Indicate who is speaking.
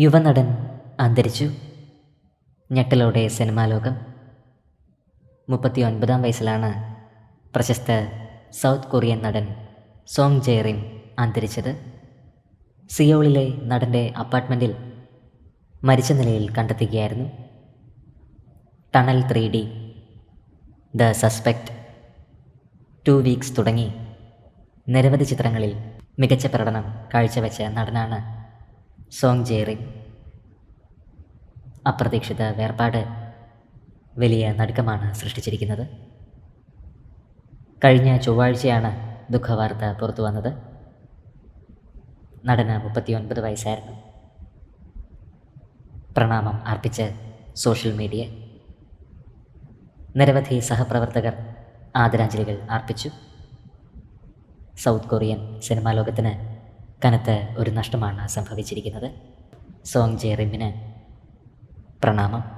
Speaker 1: യുവനടൻ അന്തരിച്ചു. ഞെട്ടലോടെ സിനിമാ ലോകം. മുപ്പത്തി ഒൻപതാം വയസ്സിലാണ് പ്രശസ്ത സൗത്ത് കൊറിയൻ നടൻ സോങ് ജെയറിൻ അന്തരിച്ചത്. സിയോളിലെ നടന്റെ അപ്പാർട്ട്മെന്റിൽ മരിച്ച നിലയിൽ കണ്ടെത്തുകയായിരുന്നു. Tunnel three D the suspect two weeks തുടങ്ങി നിരവധി ചിത്രങ്ങളിൽ മികച്ച പ്രകടനം കാഴ്ചവെച്ച നടനാണ് സോങ് ജേറി. അപ്രതീക്ഷിത വേർപാട് വലിയ നടുക്കമാണ് സൃഷ്ടിച്ചിരിക്കുന്നത്. കഴിഞ്ഞ ചൊവ്വാഴ്ചയാണ് ദുഃഖവാർത്ത പുറത്തു വന്നത്. നടന് മുപ്പത്തിയൊൻപത് വയസ്സായിരുന്നു. പ്രണാമം അർപ്പിച്ച് സോഷ്യൽ മീഡിയ. നിരവധി സഹപ്രവർത്തകർ ആദരാഞ്ജലികൾ അർപ്പിച്ചു. സൗത്ത് കൊറിയൻ സിനിമാ ലോകത്തിന് കനത്ത ഒരു നഷ്ടമാണ് സംഭവിച്ചിരിക്കുന്നത്. സോങ് ജെ റിമിന് പ്രണാമം.